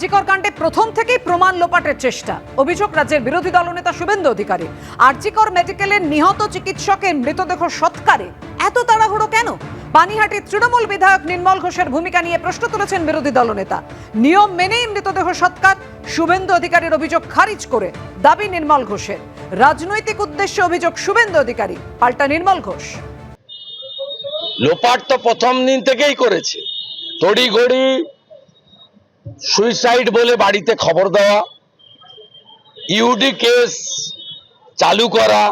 আরজিকর কাণ্ডে প্রথম থেকেই প্রমাণ লোপাটের চেষ্টা। অভিযোগ রাজ্যের বিরোধী দলনেতা শুভেন্দু অধিকারী। আরজিকর মেডিকেলের নিহত চিকিৎসকের মৃতদেহ সৎকারে। এত তাড়াহুড়ো কেন? পানিহাটির তৃণমূল বিধায়ক নির্মল ঘোষের ভূমিকা নিয়ে প্রশ্ন তুলেছেন বিরোধী দলনেতা নিয়ম মেনেই মৃতদেহ সৎকার, শুভেন্দু অধিকারীর অভিযোগ খারিজ করে দাবি নির্মল ঘোষের। রাজনৈতিক উদ্দেশ্যে অভিযোগ শুভেন্দু অধিকারী, পাল্টা নির্মল ঘোষ। লোপাট তো প্রথম দিন থেকেই করেছে। তড়িঘড়ি সুইসাইড বলে বাড়িতে খবর দেওয়া, ইউডি কেস চালু করা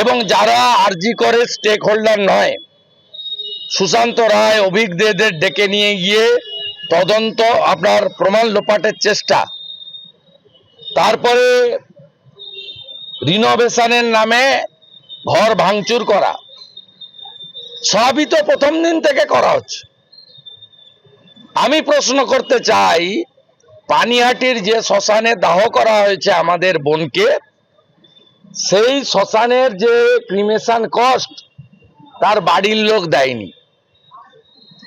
এবং যারা আরজি করে স্টেক হোল্ডার নয়, সুশান্ত রায় অভিজ্ঞদের ডেকে নিয়ে গিয়ে তদন্ত আপনার প্রমাণ লোপাটের চেষ্টা। তারপরে রিনোভেশনের নামে ঘর ভাঙচুর করা। সবই তো প্রথম দিন থেকে করা হচ্ছে। আমি প্রশ্ন করতে চাই, পানিহাটির যে শ্মশানে দাহ করা হয়েছে আমাদের বোনকে, সেই শ্মশানের যে ক্রিমেশন কস্ট তার বাড়ির লোক দেয়নি।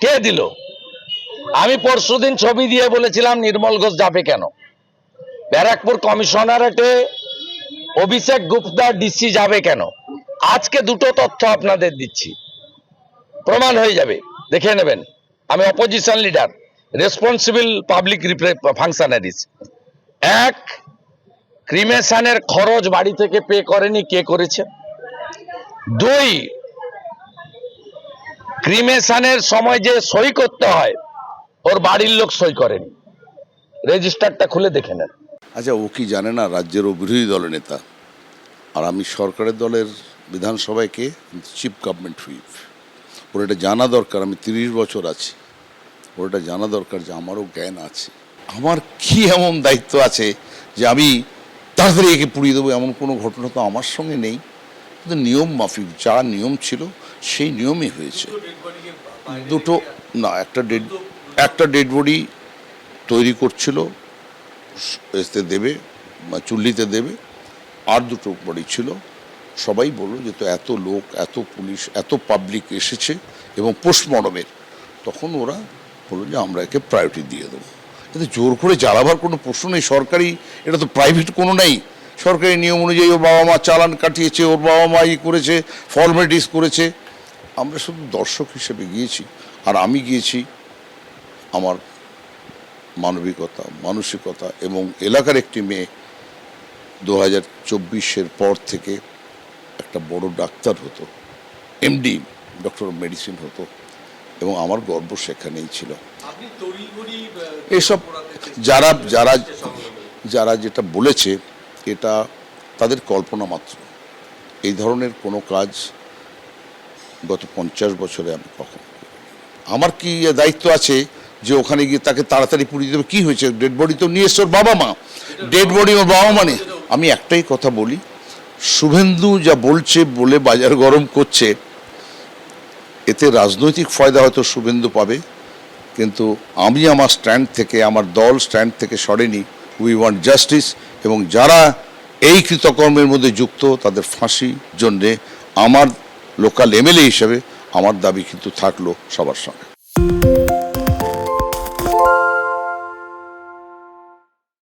কে দিল? আমি পরশুদিন ছবি দিয়ে বলেছিলাম, নির্মল ঘোষ যাবে কেন? ব্যারাকপুর কমিশনারেটে অভিষেক গুপ্তা ডিসি যাবে কেন? আজকে দুটো তথ্য আপনাদের দিচ্ছি। প্রমাণ হয়ে যাবে। দেখে নেবেন। আমি opposition leader responsible public functionaries এক ক্রিমেশনের খরচ বাড়ি থেকে পে করেনি, কে করেছে? দুই ক্রিমেশনের সময় যে সই করতে হয়, ওর বাড়ির লোক সই করেনি। রেজিস্টারটা খুলে দেখে নেন। আচ্ছা ও কি জানে না রাজ্যের ও বিরোধী দলের নেতা? আর আমি সরকারের দলের বিধানসভায় কে? চিফ গভর্নমেন্ট হুইপ ওর এটা জানা দরকার, আমি তিরিশ বছর আছি। ওর এটা জানা দরকার যে আমারও জ্ঞান আছে। আমার কি এমন দায়িত্ব আছে যে আমি তাড়াতাড়ি একে পুড়িয়ে দেবো? এমন কোনো ঘটনা তো আমার সঙ্গে নেই। কিন্তু নিয়ম মাফিক, যা নিয়ম ছিল সেই নিয়মই হয়েছে। দুটো, না, একটা ডেড একটা ডেড বডি তৈরি করছিল, এতে দেবে, চুল্লিতে দেবে, আর দুটো বডি ছিল। সবাই বলল যে, তো এত লোক, এত পুলিশ, এত পাবলিক এসেছে এবং পোস্টমর্টমের তখন ওরা বলল যে, আমরা একে প্রায়োরিটি দিয়ে দেবো। কিন্তু জোর করে জ্বালাবার কোনো প্রশ্ন নেই। সরকারি, এটা তো প্রাইভেট কোনো নেই। সরকারি নিয়ম অনুযায়ী ওর বাবা মা চালান কাটিয়েছে, ওর বাবা মা ই করেছে ফর্মালিটিস করেছে। আমরা শুধু দর্শক হিসেবে গিয়েছি আর আমি গিয়েছি আমার মানবিকতা, মানসিকতা এবং এলাকার একটি মেয়ে দু হাজার চব্বিশের পর থেকে একটা বড় ডাক্তার হতো এমডি ডক্টর অফ মেডিসিন হতো এবং আমার গর্ব সেখানেই ছিল। এসব যারা যারা যারা যেটা বলেছে এটা তাদের কল্পনা মাত্র। এই ধরনের কোনো কাজ গত পঞ্চাশ বছরে আমি কখন আমার কি দায়িত্ব আছে যে ওখানে গিয়ে তাকে তাড়াতাড়ি পুড়িয়ে দেবে? কী হয়েছে? ডেড বডি তো নিয়ে এসছে ওর বাবা মা। ডেড বডি ওর বাবা মানে আমি একটাই কথা বলি শুভেন্দু যা বলছে, বলে বাজার গরম করছে, এতে রাজনৈতিক ফায়দা হয়তো শুভেন্দু পাবে, কিন্তু আমি আমার স্ট্যান্ড থেকে, আমার দল স্ট্যান্ড থেকে সরেনি। উই ওয়ান্ট জাস্টিস এবং যারা এই কৃতকর্মের মধ্যে যুক্ত, তাদের ফাঁসি জন্যে আমার লোকাল এমএলএ হিসেবে আমার দাবি কিন্তু থাকল সবার সঙ্গে।